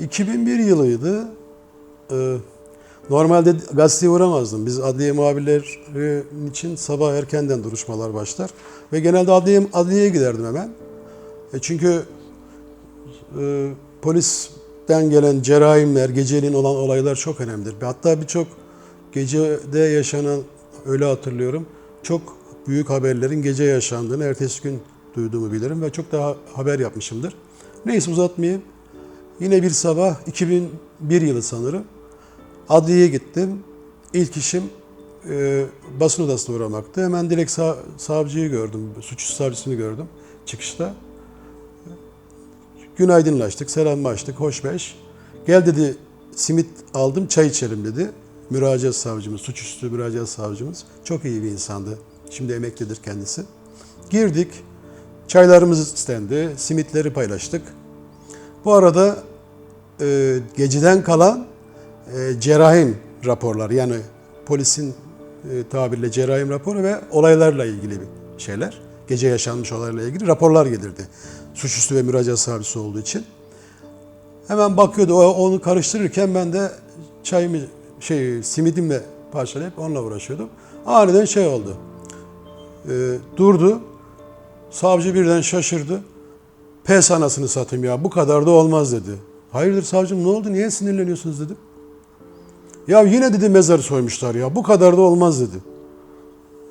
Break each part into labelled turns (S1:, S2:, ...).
S1: 2001 yılıydı. Ee, normalde gazeteye uğramazdım. Biz adliye muhabirleri için sabah erkenden duruşmalar başlar. Ve genelde adliye, adliyeye giderdim hemen. E çünkü e, polisten gelen cerrahimler, geceliğin olan olaylar çok önemlidir. Hatta birçok gecede yaşanan, öyle hatırlıyorum, çok büyük haberlerin gece yaşandığını ertesi gün duyduğumu bilirim ve çok daha haber yapmışımdır. Neyse uzatmayayım. Yine bir sabah 2001 yılı sanırım. Adliyeye gittim. İlk işim e, basın odasına uğramaktı. Hemen direkt sağ, savcıyı gördüm, suçüstü savcısını gördüm çıkışta. Günaydınlaştık, selamlaştık, hoş beş. Gel dedi, simit aldım, çay içelim dedi. Müracaat savcımız, suçüstü müracaat savcımız. Çok iyi bir insandı. Şimdi emeklidir kendisi. Girdik, çaylarımız istendi, simitleri paylaştık. Bu arada e, geceden kalan e, cerrahim raporlar yani polisin e, tabirle cerrahim raporu ve olaylarla ilgili şeyler. Gece yaşanmış olaylarla ilgili raporlar gelirdi. Suçüstü ve müracaat savcısı olduğu için. Hemen bakıyordu onu karıştırırken ben de çayımı şey simidimle parçalayıp onunla uğraşıyordum. Aniden şey oldu. E, durdu. Savcı birden şaşırdı. Pes anasını satayım ya bu kadar da olmaz dedi. Hayırdır savcım ne oldu niye sinirleniyorsunuz dedim. Ya yine dedi mezarı soymuşlar ya bu kadar da olmaz dedi.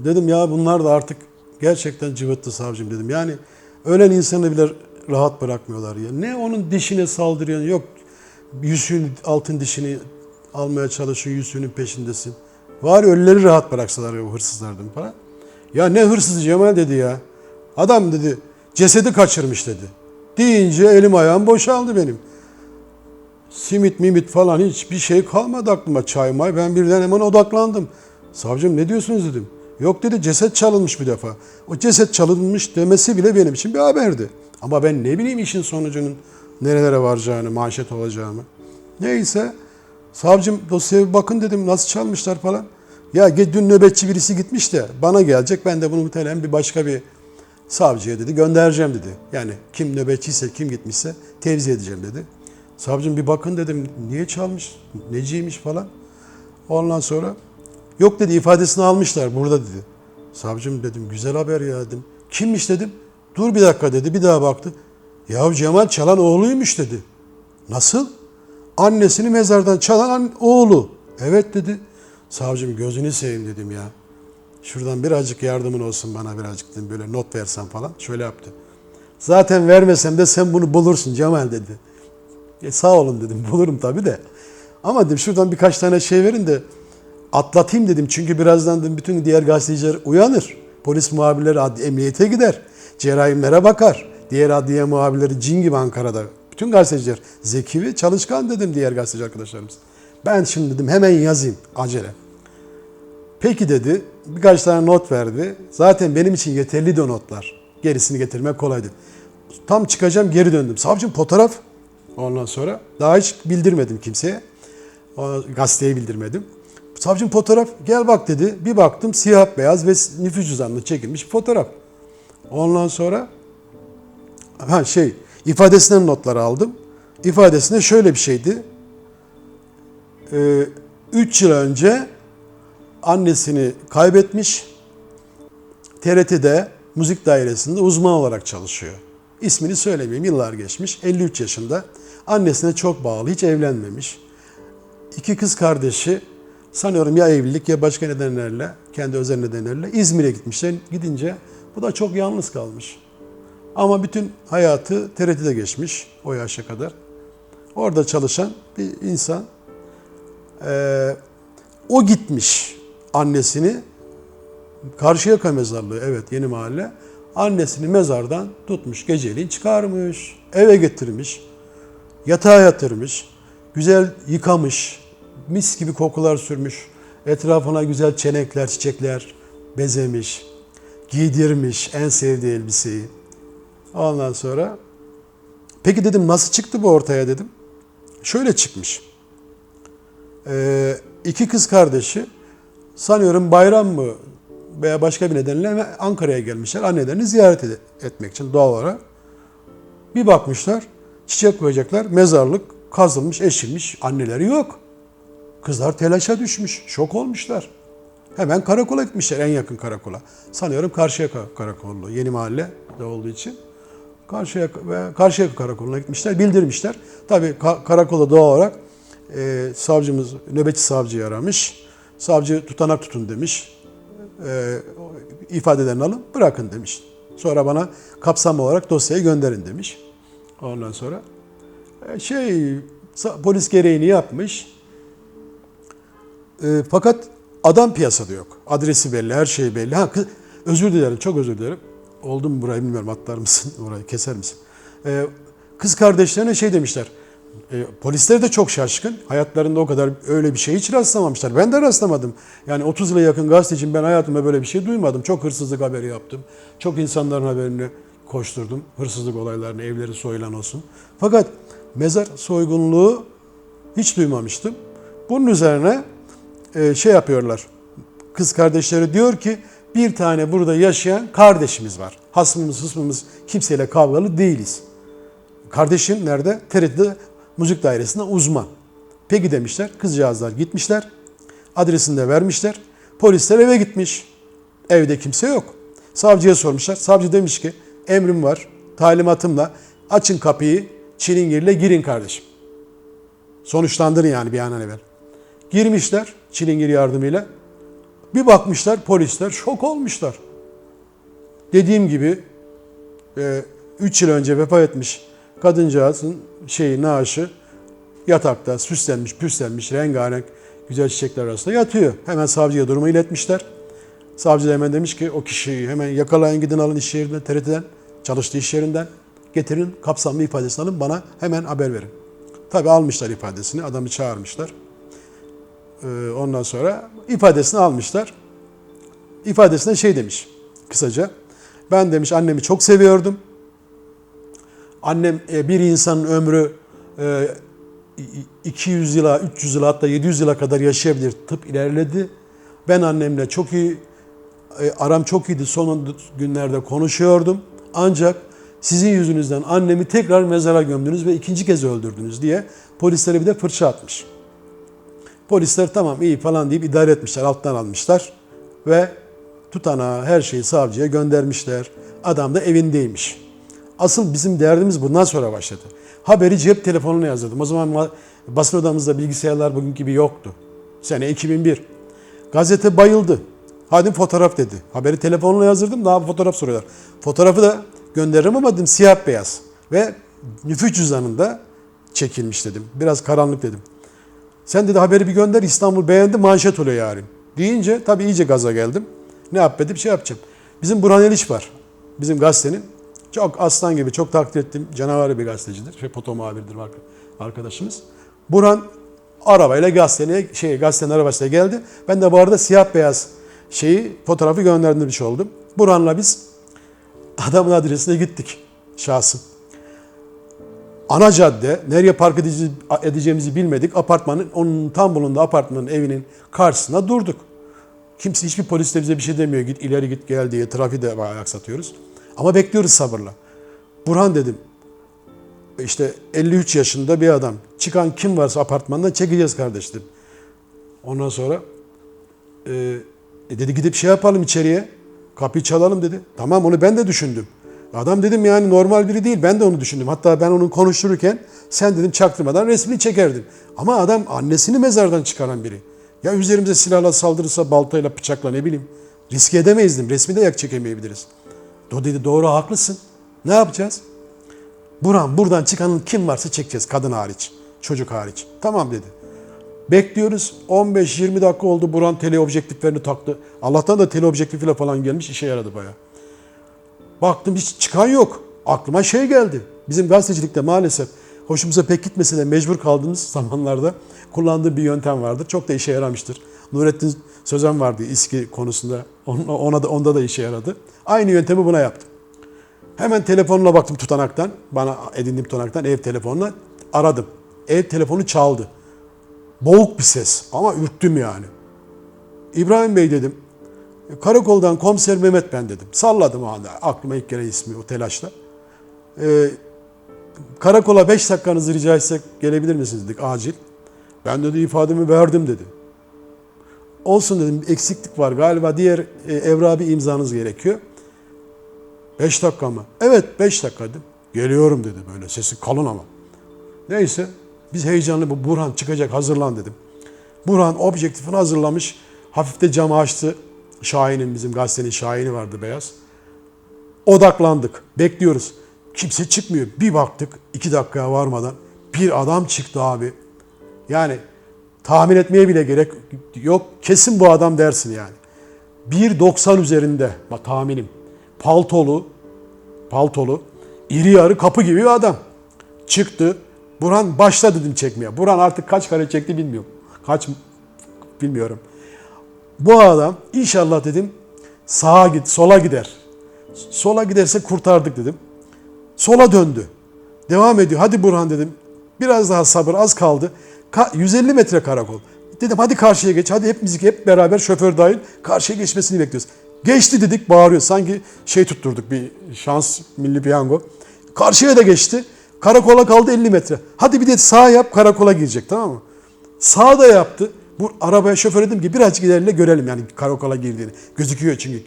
S1: E Dedim ya bunlar da artık gerçekten cıvıttı savcım dedim. Yani ölen insanı bile rahat bırakmıyorlar ya. Ne onun dişine saldırıyorsun yok yüzüğün altın dişini almaya çalışıyorsun yüzüğünün peşindesin. Var ölüleri rahat bıraksalar ya o hırsızlar dedim falan. Ya ne hırsızı Cemal dedi ya. Adam dedi cesedi kaçırmış dedi. Deyince elim ayağım boşaldı benim. Simit mimit falan hiçbir şey kalmadı aklıma çay may. Ben birden hemen odaklandım. Savcım ne diyorsunuz dedim. Yok dedi ceset çalınmış bir defa. O ceset çalınmış demesi bile benim için bir haberdi. Ama ben ne bileyim işin sonucunun nerelere varacağını, manşet olacağını. Neyse savcım dosyaya bir bakın dedim nasıl çalmışlar falan. Ya dün nöbetçi birisi gitmiş de bana gelecek ben de bunu muhtemelen bir başka bir savcıya dedi göndereceğim dedi. Yani kim nöbetçiyse kim gitmişse tevzi edeceğim dedi. Savcım bir bakın dedim niye çalmış, neciymiş falan. Ondan sonra yok dedi ifadesini almışlar burada dedi. Savcım dedim güzel haber ya dedim. Kimmiş dedim. Dur bir dakika dedi bir daha baktı. Ya Cemal çalan oğluymuş dedi. Nasıl? Annesini mezardan çalan an- oğlu. Evet dedi. Savcım gözünü seveyim dedim ya. Şuradan birazcık yardımın olsun bana birazcık dedim böyle not versen falan. Şöyle yaptı. Zaten vermesem de sen bunu bulursun Cemal dedi. E sağ olun dedim bulurum tabii de. Ama dedim şuradan birkaç tane şey verin de atlatayım dedim. Çünkü birazdan dedim bütün diğer gazeteciler uyanır. Polis muhabirleri adli emniyete gider. Cerrahimlere bakar. Diğer adliye muhabirleri cin gibi Ankara'da. Bütün gazeteciler zeki ve çalışkan dedim diğer gazeteci arkadaşlarımız. Ben şimdi dedim hemen yazayım acele. Peki dedi. Birkaç tane not verdi. Zaten benim için yeterli de notlar. Gerisini getirmek kolaydı. Tam çıkacağım geri döndüm. Savcım fotoğraf. Ondan sonra daha hiç bildirmedim kimseye. Gazeteye bildirmedim. Savcım fotoğraf gel bak dedi. Bir baktım siyah beyaz ve nüfus cüzdanlı çekilmiş fotoğraf. Ondan sonra ha şey ifadesinden notları aldım. İfadesinde şöyle bir şeydi. 3 yıl önce annesini kaybetmiş. TRT'de müzik dairesinde uzman olarak çalışıyor. İsmini söylemeyeyim yıllar geçmiş. 53 yaşında. Annesine çok bağlı, hiç evlenmemiş. İki kız kardeşi sanıyorum ya evlilik ya başka nedenlerle, kendi özel nedenlerle İzmir'e gitmişler. Gidince bu da çok yalnız kalmış. Ama bütün hayatı TRT'de geçmiş o yaşa kadar. Orada çalışan bir insan. Ee, o gitmiş annesini Karşıyaka mezarlığı evet yeni mahalle. Annesini mezardan tutmuş geceliğin çıkarmış. Eve getirmiş. Yatağa yatırmış. Güzel yıkamış. Mis gibi kokular sürmüş. Etrafına güzel çenekler, çiçekler bezemiş. Giydirmiş en sevdiği elbiseyi. Ondan sonra peki dedim nasıl çıktı bu ortaya dedim. Şöyle çıkmış. Ee, iki kız kardeşi sanıyorum bayram mı veya başka bir nedenle Ankara'ya gelmişler annelerini ziyaret etmek için doğal olarak. Bir bakmışlar çiçek koyacaklar mezarlık kazılmış, eşilmiş. Anneleri yok. Kızlar telaşa düşmüş. Şok olmuşlar. Hemen karakola gitmişler en yakın karakola. Sanıyorum Karşıyaka karakolu. Yeni mahalle de olduğu için. Karşıyaka ve Karşıyaka karakoluna gitmişler. Bildirmişler. Tabii ka- karakola doğal olarak e, savcımız nöbetçi savcıyı aramış. Savcı tutanak tutun demiş. E, ifadelerini alın bırakın demiş. Sonra bana kapsam olarak dosyayı gönderin demiş. Ondan sonra e, şey polis gereğini yapmış. E, fakat adam piyasada yok. Adresi belli, her şey belli. Ha, kı- özür dilerim, çok özür dilerim. Oldu mu burayı bilmiyorum, atlar mısın orayı, keser misin? E, kız kardeşlerine şey demişler. E, polisler de çok şaşkın. Hayatlarında o kadar öyle bir şey hiç rastlamamışlar. Ben de rastlamadım. Yani 30 yıla yakın gazeteciyim ben hayatımda böyle bir şey duymadım. Çok hırsızlık haberi yaptım. Çok insanların haberini koşturdum. Hırsızlık olaylarını, evleri soyulan olsun. Fakat mezar soygunluğu hiç duymamıştım. Bunun üzerine e, şey yapıyorlar. Kız kardeşleri diyor ki bir tane burada yaşayan kardeşimiz var. Hasmımız, hısmımız kimseyle kavgalı değiliz. Kardeşim nerede? TRT'de müzik dairesinde uzman. Peki demişler. Kızcağızlar gitmişler. Adresini de vermişler. Polisler eve gitmiş. Evde kimse yok. Savcıya sormuşlar. Savcı demiş ki emrim var. Talimatımla açın kapıyı. Çilingirle girin kardeşim. Sonuçlandırın yani bir an evvel. Girmişler çilingir yardımıyla. Bir bakmışlar polisler şok olmuşlar. Dediğim gibi 3 yıl önce vefat etmiş kadıncağızın şeyi naaşı yatakta süslenmiş, püslenmiş, rengarenk güzel çiçekler arasında yatıyor. Hemen savcıya durumu iletmişler. Savcı da hemen demiş ki o kişiyi hemen yakalayın gidin alın iş yerinden, TRT'den, çalıştığı iş yerinden getirin kapsamlı ifadesini alın bana hemen haber verin. Tabi almışlar ifadesini, adamı çağırmışlar. Ee, ondan sonra ifadesini almışlar. İfadesinde şey demiş kısaca. Ben demiş annemi çok seviyordum. Annem e, bir insanın ömrü e, 200 yıla, 300 yıla hatta 700 yıla kadar yaşayabilir. Tıp ilerledi. Ben annemle çok iyi e, aram çok iyiydi. Son günlerde konuşuyordum. Ancak sizin yüzünüzden annemi tekrar mezara gömdünüz ve ikinci kez öldürdünüz diye polislere bir de fırça atmış. Polisler tamam iyi falan deyip idare etmişler, alttan almışlar ve tutanağı her şeyi savcıya göndermişler. Adam da evindeymiş. Asıl bizim derdimiz bundan sonra başladı. Haberi cep telefonuna yazdım. O zaman basın odamızda bilgisayarlar bugün gibi yoktu. Sene 2001. Gazete bayıldı. Hadi fotoğraf dedi. Haberi telefonla yazdırdım daha fotoğraf soruyorlar. Fotoğrafı da gönderirim ama dedim siyah beyaz. Ve nüfus cüzdanında çekilmiş dedim. Biraz karanlık dedim. Sen dedi haberi bir gönder İstanbul beğendi manşet oluyor yarın. Deyince tabii iyice gaza geldim. Ne yap dedim şey yapacağım. Bizim Burhan Eliş var. Bizim gazetenin. Çok aslan gibi çok takdir ettiğim canavarı bir gazetecidir. Şey, foto muhabirdir arkadaşımız. Burhan arabayla gazeteye, şey, gazetenin arabasıyla geldi. Ben de bu arada siyah beyaz şeyi fotoğrafı göndermiş oldum. Burhan'la biz adamın adresine gittik şahsım. Ana cadde, nereye park edeceğimizi bilmedik. Apartmanın, onun tam bulunduğu apartmanın evinin karşısına durduk. Kimse, hiçbir polis de bize bir şey demiyor. Git ileri git gel diye trafiği de aksatıyoruz. Ama bekliyoruz sabırla. Burhan dedim. İşte 53 yaşında bir adam. Çıkan kim varsa apartmandan çekeceğiz kardeş dedim. Ondan sonra e, e dedi gidip şey yapalım içeriye. Kapıyı çalalım dedi. Tamam onu ben de düşündüm. Adam dedim yani normal biri değil. Ben de onu düşündüm. Hatta ben onun konuştururken sen dedim çaktırmadan resmini çekerdin. Ama adam annesini mezardan çıkaran biri. Ya üzerimize silahla saldırırsa baltayla bıçakla ne bileyim. Risk edemeyiz dedim. Resmi de yak çekemeyebiliriz. O dedi doğru haklısın. Ne yapacağız? Burhan buradan çıkanın kim varsa çekeceğiz kadın hariç. Çocuk hariç. Tamam dedi. Bekliyoruz. 15-20 dakika oldu. Burhan teleobjektiflerini taktı. Allah'tan da teleobjektifiyle falan gelmiş. işe yaradı bayağı. Baktım hiç çıkan yok. Aklıma şey geldi. Bizim gazetecilikte maalesef hoşumuza pek gitmese de mecbur kaldığımız zamanlarda kullandığı bir yöntem vardır. Çok da işe yaramıştır. Nurettin Sözen vardı İSKİ konusunda. Ona da, onda da işe yaradı. Aynı yöntemi buna yaptım. Hemen telefonuna baktım tutanaktan. Bana edindiğim tutanaktan ev telefonuna aradım. Ev telefonu çaldı. Boğuk bir ses ama ürktüm yani. İbrahim Bey dedim. Karakoldan komiser Mehmet ben dedim. Salladım o anda. Aklıma ilk kere ismi o telaşla. Ee, Karakola 5 dakikanızı rica etsek gelebilir misiniz dedik acil. Ben dedi ifademi verdim dedi. Olsun dedim eksiklik var galiba diğer e, evrağı bir imzanız gerekiyor. 5 dakika mı? Evet 5 dakika dedim. Geliyorum dedi böyle sesi kalın ama. Neyse biz heyecanlı bu Burhan çıkacak hazırlan dedim. Burhan objektifini hazırlamış. Hafif de camı açtı. Şahin'in bizim gazetenin Şahin'i vardı beyaz. Odaklandık. Bekliyoruz. Kimse çıkmıyor. Bir baktık iki dakikaya varmadan bir adam çıktı abi. Yani tahmin etmeye bile gerek yok. Kesin bu adam dersin yani. 1.90 üzerinde bak tahminim. Paltolu, paltolu, iri yarı kapı gibi bir adam. Çıktı. Burhan başla dedim çekmeye. Burhan artık kaç kare çekti bilmiyorum. Kaç bilmiyorum. Bu adam inşallah dedim sağa git, sola gider. Sola giderse kurtardık dedim. Sola döndü. Devam ediyor. Hadi Burhan dedim. Biraz daha sabır az kaldı. Ka- 150 metre karakol. Dedim hadi karşıya geç. Hadi hepimiz hep beraber şoför dahil karşıya geçmesini bekliyoruz. Geçti dedik bağırıyor. Sanki şey tutturduk bir şans milli piyango. Karşıya da geçti. Karakola kaldı 50 metre. Hadi bir de sağ yap karakola girecek tamam mı? Sağ da yaptı. Bu arabaya şoför dedim ki birazcık ilerle görelim yani karakola girdiğini. Gözüküyor çünkü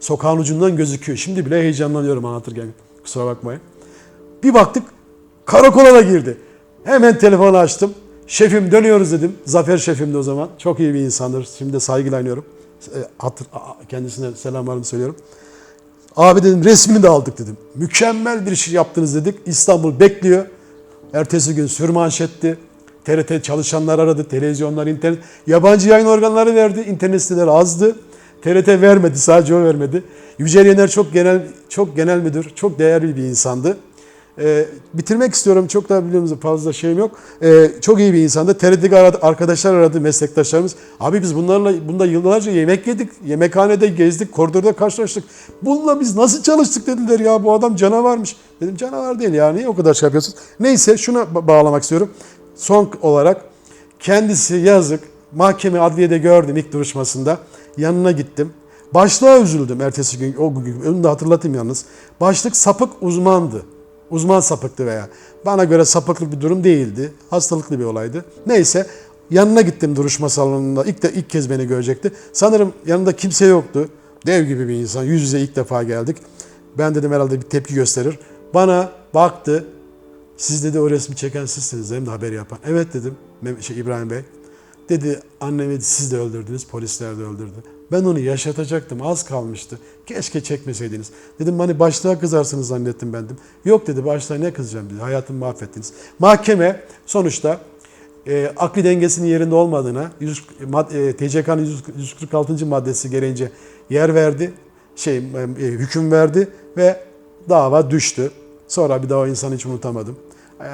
S1: sokağın ucundan gözüküyor. Şimdi bile heyecanlanıyorum anlatırken. Kusura bakmayın. Bir baktık karakola da girdi. Hemen telefonu açtım. Şefim dönüyoruz dedim. Zafer şefimdi o zaman. Çok iyi bir insandır. Şimdi de saygıyla anıyorum. E, Kendisine selamlarımı söylüyorum. Abi dedim resmini de aldık dedim. Mükemmel bir şey yaptınız dedik. İstanbul bekliyor. Ertesi gün sürmanşetti. TRT çalışanlar aradı, televizyonlar, internet. Yabancı yayın organları verdi, internet siteleri azdı. TRT vermedi, sadece o vermedi. Yücel Yener çok genel çok genel müdür, çok değerli bir insandı. Ee, bitirmek istiyorum, çok da biliyorsunuz fazla şeyim yok. Ee, çok iyi bir insandı. TRT'deki aradı, arkadaşlar aradı, meslektaşlarımız. Abi biz bunlarla bunda yıllarca yemek yedik, yemekhanede gezdik, koridorda karşılaştık. Bununla biz nasıl çalıştık dediler ya bu adam canavarmış. Dedim canavar değil ya niye o kadar şey yapıyorsunuz? Neyse şuna ba- bağlamak istiyorum. Son olarak kendisi yazık mahkeme adliyede gördüm ilk duruşmasında. Yanına gittim. Başlığa üzüldüm ertesi gün. O gün onu da hatırlatayım yalnız. Başlık sapık uzmandı. Uzman sapıktı veya. Bana göre sapıklık bir durum değildi. Hastalıklı bir olaydı. Neyse yanına gittim duruşma salonunda. İlk de ilk kez beni görecekti. Sanırım yanında kimse yoktu. Dev gibi bir insan. Yüz yüze ilk defa geldik. Ben dedim herhalde bir tepki gösterir. Bana baktı. Siz dedi o resmi çeken sizsiniz hem de haber yapan. Evet dedim şey, İbrahim Bey. Dedi annemi siz de öldürdünüz, polisler de öldürdü. Ben onu yaşatacaktım, az kalmıştı. Keşke çekmeseydiniz. Dedim hani başlığa kızarsınız zannettim ben dedim. Yok dedi başlığa ne kızacağım dedi. Hayatımı mahvettiniz. Mahkeme sonuçta e, akli dengesinin yerinde olmadığına, 100, mad, e, TCK'nın 100 146. maddesi gereğince yer verdi, şey e, hüküm verdi ve dava düştü. Sonra bir daha o insanı hiç unutamadım. E,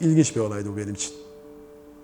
S1: İlginç bir olaydı bu benim için.